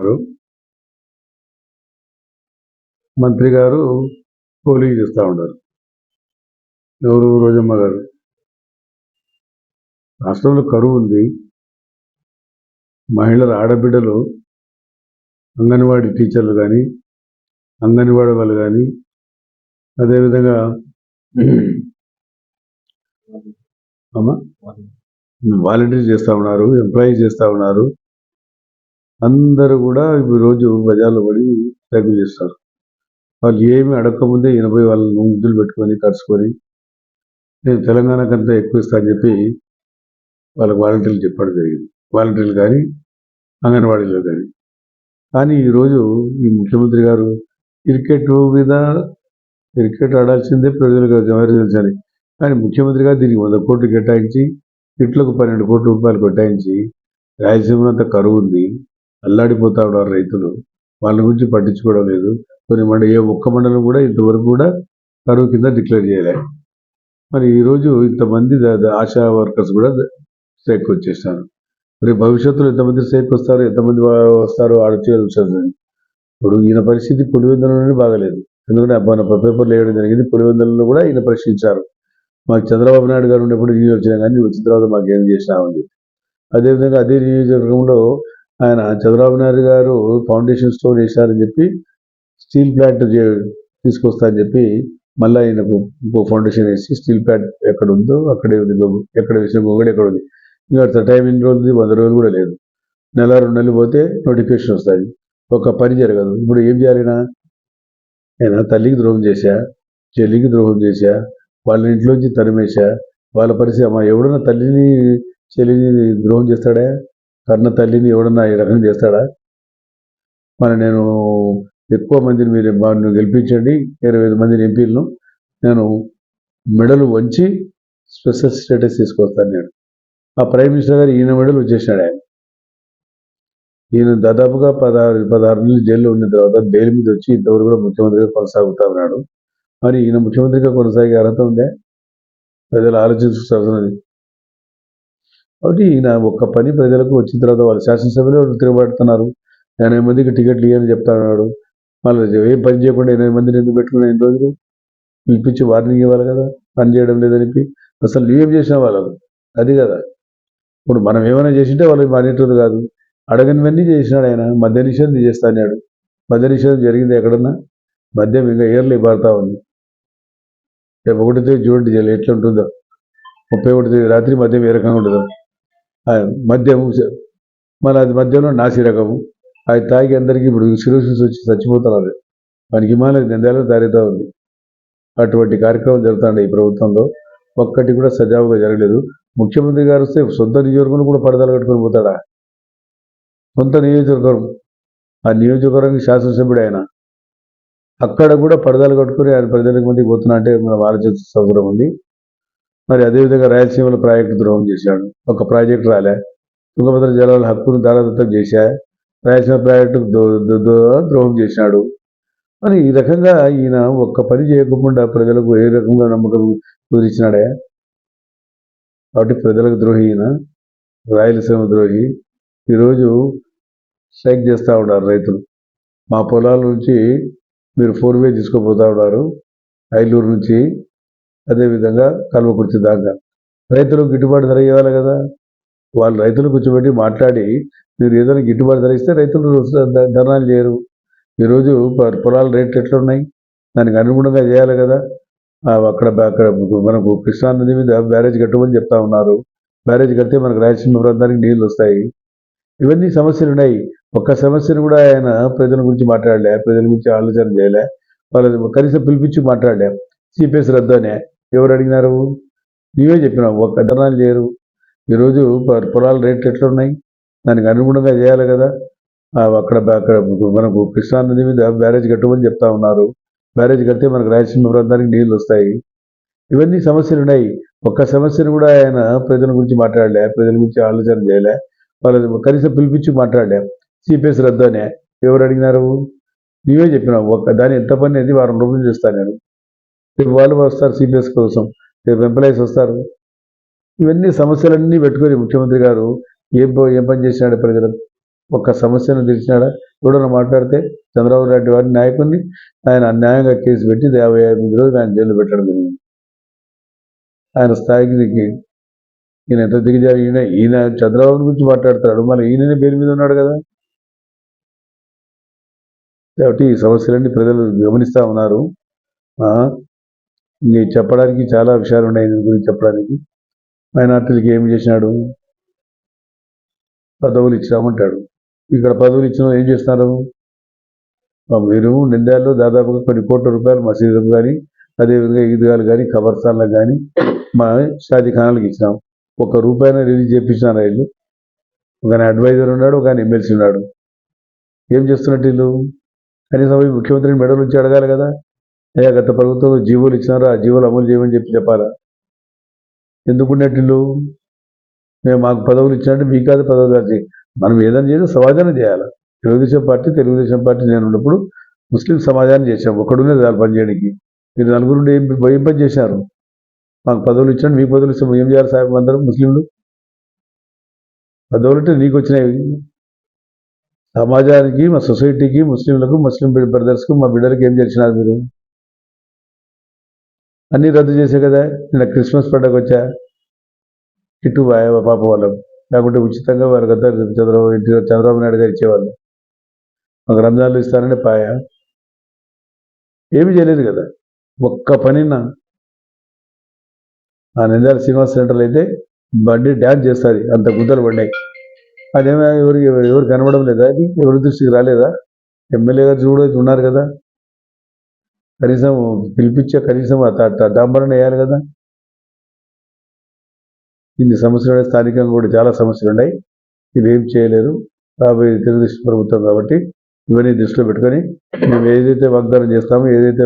గారు. మంత్రి గారు పోలింగ్ చేస్తూ ఉన్నారు. ఎవరు రోజమ్మ గారు? రాష్ట్రంలో కరువు ఉంది. మహిళల ఆడబిడ్డలు అంగన్వాడీ టీచర్లు కానీ అంగన్వాడీ వాళ్ళు కానీ అదేవిధంగా అమ్మా? వాలంటీర్. చేస్తూ ఉన్నారు ఎంప్లాయీస్ చేస్తూ ఉన్నారు. అందరూ కూడా ఈ రోజు బజార్లో పడి స్ట్రగుల్ చేస్తారు. వాళ్ళు ఏమి అడగకముందే ఎనభై వాళ్ళని ముద్దులు పెట్టుకొని కరుచుకొని నేను తెలంగాణ కంటే ఎక్కువ ఇస్తా అని చెప్పి వాళ్ళకి వాలంటీర్లు చెప్పడం జరిగింది. వాలంటీర్లు కానీ అంగన్వాడీలో కానీ. కానీ ఈరోజు ఈ ముఖ్యమంత్రి గారు క్రికెట్ మీద క్రికెట్ ఆడాల్సిందే ప్రజలకు ఎవరు తెలుసని. కానీ ముఖ్యమంత్రి గారు దీనికి వంద కోట్లు కేటాయించి ఇట్లకు పన్నెండు కోట్ల రూపాయలు కేటాయించి రాయలసీమ అంతా కరువు ఉంది. అల్లాడిపోతా ఉన్నారు రైతులు. వాళ్ళ గురించి పట్టించుకోవడం లేదు. కొన్ని మండ ఏ ఒక్క మండలం కూడా ఇంతవరకు కూడా కరువు కింద డిక్లేర్ చేయలే. మరి ఈరోజు ఇంతమంది ద- ఆశా వర్కర్స్ కూడా స్ట్రైక్ వచ్చేసారు మరి భవిష్యత్తులో ఎంతమంది స్ట్రైక్ వస్తారు ఎంతమంది వా- వస్తారో ఆడచేయాల్సి ఇప్పుడు ఈయన పరిస్థితి పులివెందులలోనే బాగలేదు. ఎందుకంటే మన పేపర్లు వేయడం జరిగింది. పులివెందులలో కూడా ఈయన ప్రశ్నించారు. మాకు చంద్రబాబు నాయుడు గారు ఉన్నప్పుడు నీళ్ళు వచ్చినా కానీ వచ్చిన తర్వాత మాకు ఏం చేసినామని చెప్పి. అదేవిధంగా అదే నియోజకవర్గంలో ఆయన చంద్రబాబు నాయుడు గారు ఫౌండేషన్ స్టోర్ చేశారని చెప్పి స్టీల్ ప్లాంట్ తీసుకొస్తా అని చెప్పి మళ్ళీ ఆయనకు ఇంకో ఫౌండేషన్ వేసి స్టీల్ ప్లాంట్ ఎక్కడ ఉందో అక్కడే ఉంది ఎక్కడ వేసిన గొంగడి ఎక్కడ ఉంది. ఇంకా టైం ఎన్ని రోజులు వంద రోజులు కూడా లేదు. నెల రెండు నెలలు పోతే నోటిఫికేషన్ వస్తుంది. ఒక పని జరగదు. ఇప్పుడు ఏం చేయాలినా ఆయన తల్లికి ద్రోహం చేశా చెల్లికి ద్రోహం చేశా వాళ్ళ ఇంట్లోంచి తరిమేశా వాళ్ళ పరిస్థితి అమ్మ ఎవడన్నా తల్లిని చెల్లిని ద్రోహం చేస్తాడా? కన్న తల్లిని ఎవడన్నా ఈ రకంగా చేస్తాడా? మరి నేను ఎక్కువ మందిని మీరు వారిని గెలిపించండి. ఇరవై ఐదు మందిని ఎంపీలను నేను మెడలు వంచి స్పెషల్ స్టేటస్ తీసుకొస్తాను నేను. ఆ ప్రైమ్ మినిస్టర్ గారు ఈయన మెడలు వచ్చేసినాడు ఆయన. ఈయన దాదాపుగా పదహారు పదహారు నెలలు జైల్లో ఉన్న తర్వాత బెయిల్ మీద వచ్చి ఇంతవరకు కూడా ముఖ్యమంత్రిగా కొనసాగుతా ఉన్నాడు. మరి ఈయన ముఖ్యమంత్రిగా కొనసాగే అర్హత ఉందే? ప్రజలు ఆలోచించాల్సినది కాబట్టి ఈయన ఒక్క పని ప్రజలకు వచ్చిన తర్వాత వాళ్ళు శాసనసభలో తిరగబడుతున్నారు. ఎనభై మందికి టికెట్లు ఇవ్వని చెప్తా ఉన్నాడు మళ్ళీ ఏం పని చేయకుండా ఎనభై మందిని ఎందుకు పెట్టుకున్నా ఎన్ని రోజులు? పిలిపించి వార్నింగ్ ఇవ్వాలి కదా. పని చేయడం లేదని చెప్పి అసలు ఏం చేసిన వాళ్ళకు? అది కదా. ఇప్పుడు మనం ఏమైనా చేసింటే వాళ్ళకి మానేటోళ్ళు కాదు. అడగనివన్నీ చేసినాడు ఆయన. మద్య నిషేధం చేస్తాడు మద్య నిషేధం జరిగింది ఎక్కడన్నా? మద్యం ఇంకా ఏర్లు ఇవ్వబడతా ఉంది. రేపు ఒకటి చూడండి ఎట్లా ఉంటుందో ముప్పై ఒకటి రాత్రి మద్యం ఏ రకంగా ఉంటుందో? మద్యం మళ్ళీ అది మద్యంలో నాసి రకము. అది తాగి అందరికీ ఇప్పుడు సిరోసిస్ వచ్చి చచ్చిపోతున్నారు. మనకి హిమాలయ నిందాలు దారితా ఉంది. అటువంటి కార్యక్రమాలు జరుగుతుండే ఈ ప్రభుత్వంలో. ఒక్కటి కూడా సజావుగా జరగలేదు. ముఖ్యమంత్రి గారు వస్తే సొంత నియోజకవర్గం కూడా పడదలు కట్టుకొని పోతాడా? సొంత నియోజకవర్గం. ఆ నియోజకవర్గానికి శాసనసభ్యుడు ఆయన. అక్కడ కూడా పడదలు కట్టుకుని ఆయన ప్రజలకు మందికి పోతున్నా అంటే మనం ఆలోచించాల్సిన అవసరం ఉంది. మరి అదేవిధంగా రాయలసీమలో ప్రాజెక్టు ద్రోహం చేశాడు. ఒక ప్రాజెక్ట్ రాలే. తుంగభద్ర జలాల హక్కును దారాదత్తం చేశా రాయలసీమ ప్రాజెక్టు దో- ద్రోహం చేసినాడు మరి ఈ రకంగా ఈయన ఒక్క పని చేయకుండా ప్రజలకు ఏ రకంగా నమ్మకం కుదిరించినాడే? కాబట్టి ప్రజలకు ద్రోహి ఈయన రాయలసీమ ద్రోహి. ఈరోజు స్ట్రైక్ చేస్తూ ఉన్నారు రైతులు. మా పొలాల నుంచి మీరు ఫోర్ వే తీసుకుపోతా ఉన్నారు. ఐలూరు నుంచి అదేవిధంగా కల్వకుర్తి దాకా. రైతులకు గిట్టుబాటు ధర ఇవ్వాలి కదా. వాళ్ళు రైతులు కూర్చోబెట్టి మాట్లాడి మీరు ఏదైనా గిట్టుబాటు ధర ఇస్తే రైతులు ధర్నాలు చేయరు. ఈరోజు పొ- పొలాల రేట్లు ఎట్లున్నాయి? దానికి అనుగుణంగా చేయాలి కదా. అక్కడ అక్కడ మనకు కృష్ణా నది మీద బ్యారేజ్ కట్టమని చెప్తా ఉన్నారు. బ్యారేజ్ కడితే మనకు రాయలసీమ ప్రాంతానికి నీళ్ళు వస్తాయి. ఇవన్నీ సమస్యలు ఉన్నాయి. ఒక్క సమస్యను కూడా ఆయన ప్రజల గురించి మాట్లాడలే ప్రజల గురించి ఆలోచన చేయలే. వాళ్ళ కనీసం పిలిపించి మాట్లాడలే. సిపిఎస్ రద్దు అనే. ఎవరు అడిగినారు? నీవే చెప్పినావు ఒక్క ధర్నాలు చేయరు. ఈరోజు పొ- పొలాల రేట్లు ఎట్లున్నాయి? దానికి అనుగుణంగా చేయాలి కదా. అక్కడ అక్కడ మనకు కృష్ణా నది మీద బ్యారేజ్ కట్టమని చెప్తా ఉన్నారు. బ్యారేజ్ కడితే మనకు రాయలసీమ ప్రాంతానికి నీళ్ళు వస్తాయి. ఇవన్నీ సమస్యలు ఉన్నాయి. ఒక్క సమస్యను కూడా ఆయన ప్రజల గురించి మాట్లాడలే ప్రజల గురించి ఆలోచన చేయలే. వాళ్ళ కనీసం పిలిపించి మాట్లాడలే. సిపిఎస్ రద్దు అనే. ఎవరు అడిగినారు? నీవే చెప్పినావు. ఒక్క దాని ఎంత పని అనేది వారం రోజులు చేస్తాను నేను. రేపు వాళ్ళు వస్తారు సిపిఎస్ కోసం రేపు ఎంప్లాయీస్ వస్తారు. ఇవన్నీ సమస్యలన్నీ పెట్టుకొని ముఖ్యమంత్రి గారు ఏం ఏం పని చేసినాడు ప్రజలకు ఒక్క సమస్యను తెలిసినాడా ఎవడన్నా మాట్లాడితే చంద్రబాబు నాయుడు వారి నాయకుడిని ఆయన అన్యాయంగా కేసు పెట్టి యాభై ఎనిమిది రోజులు ఆయన జైలు పెట్టడం జరిగింది. ఆయన స్థాయికి దిగి ఈయన ఎంత దిగజారి? ఈయన ఈయన చంద్రబాబు గురించి మాట్లాడతాడు. మళ్ళీ ఈయననే పేరు మీద ఉన్నాడు కదా. కాబట్టి ఈ సమస్యలన్నీ ప్రజలు గమనిస్తూ ఉన్నారు. ఆ, ఇంక చెప్పడానికి చాలా విషయాలు ఉన్నాయి దీని గురించి చెప్పడానికి. మైనార్టీలకి ఏం చేసినాడు? పదవులు ఇచ్చామంటాడు ఇక్కడ పదవులు ఇచ్చిన ఏం చేస్తున్నారు? మీరు నిందాల్లో దాదాపుగా కొన్ని కోట్ల రూపాయలు మసీదులకు కానీ అదేవిధంగా ఈద్గాలు కానీ ఖబర్స్థాన్లకు కానీ మా షాదీ ఖానాలకు ఇచ్చినాం. ఒక్క రూపాయినా రిలీజ్ చేయించినారు వీళ్ళు? ఒక అడ్వైజర్ ఉన్నాడు ఒక ఎమ్మెల్సీ ఉన్నాడు. ఏం చేస్తున్నట్టు వీళ్ళు? కనీసం ముఖ్యమంత్రిని మెడలు ఉంచి అడగాలి కదా. అయ్యా గత ప్రభుత్వం జీవోలు ఇచ్చినారు? ఆ జీవోలు అమలు చేయమని చెప్పి చెప్పాలా? ఎందుకున్నట్లు మేము మాకు పదవులు ఇచ్చినట్టు మీకు కాదు పదవులు కాదు మనం ఏదైనా చేయాలి సమాధానం చేయాలి. తెలుగుదేశం పార్టీ తెలుగుదేశం పార్టీ నేను ఉన్నప్పుడు ముస్లిం సమాధానం చేశాం. ఒకడునే చాలు పని చేయడానికి. మీరు నలుగురు ఏం భయం పని చేశారు? మాకు పదవులు ఇచ్చినట్టు మీకు పదవులు ఇస్తాం. ఏం చేయాలి సాహెబ్ అందరం ముస్లింలు? పదవులు అంటే నీకు వచ్చినాయి. సమాజానికి మా సొసైటీకి ముస్లింలకు ముస్లిం బ్రదర్స్కు మా బిడ్డలకి ఏం చేసినారు మీరు? అన్నీ రద్దు చేసే కదా? నిన్న క్రిస్మస్ పండుగ వచ్చా? ఇటు బాయ పాప వాళ్ళం. లేకుంటే ఉచితంగా వారికి అంతా చంద్రబాబు ఇంటి చంద్రబాబు నాయుడు గారు ఇచ్చేవాళ్ళు. మాకు రంజాన్లు ఇస్తారని పాయ ఏమీ చేయలేదు కదా? ఒక్క పనిన? ఆ నిందాల శ్రీనివాస్ సెంటర్లో అయితే బండి డ్యాన్స్ చేస్తుంది అంత గుద్దలు పడ్డాయి అదేమో ఎవరికి ఎవరు కనబడడం లేదా? అది ఎవరి దృష్టికి రాలేదా? ఎమ్మెల్యే గారు చూడ ఉన్నారు కదా? కనీసం పిలిపించే కనీసం డాంబరణ వేయాలి కదా. ఇన్ని సమస్యలు ఉన్నాయి స్థానికంగా కూడా చాలా సమస్యలు ఉన్నాయి. ఇది ఏం చేయలేరు. రాబోయే తెలుగుదేశం ప్రభుత్వం కాబట్టి ఇవన్నీ దృష్టిలో పెట్టుకొని మేము ఏదైతే వాగ్దానం చేస్తామో ఏదైతే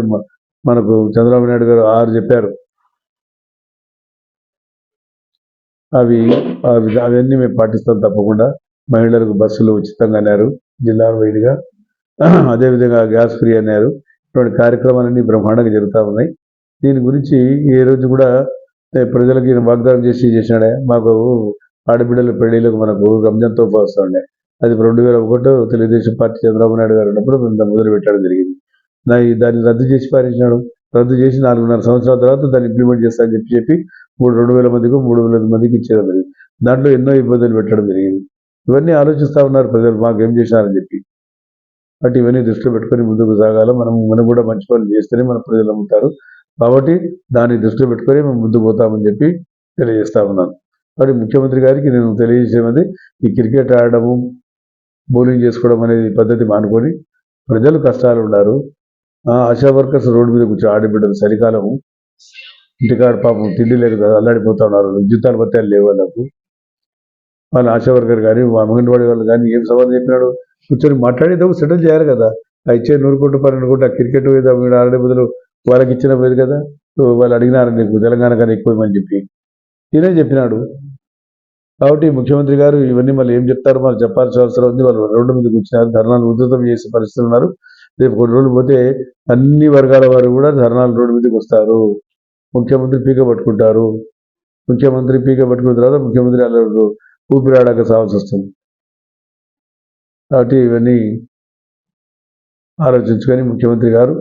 మనకు చంద్రబాబు నాయుడు గారు ఆరు చెప్పారు అవి అవన్నీ మేము పాటిస్తాం తప్పకుండా. మహిళలకు బస్సులు ఉచితంగా అన్నారు జిల్లా వైడ్గా. అదేవిధంగా గ్యాస్ ఫ్రీ అన్నారు. ఇటువంటి కార్యక్రమాలన్నీ బ్రహ్మాండంగా జరుగుతూ ఉన్నాయి. దీని గురించి ఏ రోజు కూడా ప్రజలకి వాగ్దానం చేసి చేసినాడే. మాకు ఆడబిడ్డల పెళ్ళిలకు మనకు రంజాన్ తోఫా వస్తుండే. అది రెండు వేల ఒకటో తెలుగుదేశం పార్టీ చంద్రబాబు నాయుడు గారు ఉన్నప్పుడు మొదలు పెట్టడం జరిగింది. దాన్ని రద్దు చేసి పారించినాడు రద్దు చేసి నాలుగున్నర సంవత్సరాల తర్వాత దాన్ని ఇంప్లిమెంట్ చేస్తా అని చెప్పి చెప్పి మూడు రెండు వేల మందికి మూడు వేల మందికి ఇచ్చేయడం జరిగింది. దాంట్లో ఎన్నో ఇబ్బందులు పెట్టడం జరిగింది. ఇవన్నీ ఆలోచిస్తూ ఉన్నారు ప్రజలు. మాకు ఏం చేసినారని చెప్పి. బట్ ఇవన్నీ దృష్టిలో పెట్టుకొని ముందుకు సాగాలి. మనం మనం కూడా మంచి పనులు చేస్తేనే మన ప్రజలు అమ్ముతారు కాబట్టి దాన్ని దృష్టిలో పెట్టుకొని మేము ముందుకు పోతామని చెప్పి తెలియజేస్తా ఉన్నాను. కాబట్టి ముఖ్యమంత్రి గారికి నేను తెలియజేసేది ఈ క్రికెట్ ఆడడము బౌలింగ్ చేసుకోవడం అనేది పద్ధతి మానుకొని ప్రజలు కష్టాలు ఉన్నారు. ఆ ఆశా వర్కర్స్ రోడ్డు మీద కూర్చో ఆడబిడ్డలు చలికాలము. ఇంటికాడ పాపం తిండి లేక అల్లాడిపోతా ఉన్నారు. జీతాలు బత్తాలు లేవు వాళ్ళకు. వాళ్ళ ఆశా వర్కర్ కానీ అంగన్వాడీ వాళ్ళు కానీ ఏం సవాల్ చెప్పినాడు? కూర్చొని మాట్లాడేటప్పుడు సెటిల్ చేయాలి కదా. ఆ ఇచ్చే నూరు కోట్లు పన్నెండు కోట్లు ఆ క్రికెట్ మీద మీరు ఆడే బదులు వాళ్ళకి ఇచ్చిన పోయేది కదా. వాళ్ళు అడిగినారు నీకు తెలంగాణ కానీ ఎక్కువమని చెప్పి. ఈయనే చెప్పినాడు. కాబట్టి ముఖ్యమంత్రి గారు ఇవన్నీ మళ్ళీ ఏం చెప్తారు మరి చెప్పాల్సిన అవసరం ఉంది. వాళ్ళు రోడ్డు మీద కూర్చున్నారు ధర్నాలు ఉధృతం చేసే పరిస్థితులు ఉన్నారు. రేపు కొన్ని రోజులు పోతే అన్ని వర్గాల వారు కూడా ధర్నాలు రోడ్డు మీదకి వస్తారు. ముఖ్యమంత్రి పీక పట్టుకుంటారు. ముఖ్యమంత్రి పీక పట్టుకున్న తర్వాత ముఖ్యమంత్రి అలా ఊపిరాడక సావాల్సి వస్తుంది కాబట్టి ఇవన్నీ ఆలోచించుకొని ముఖ్యమంత్రి గారు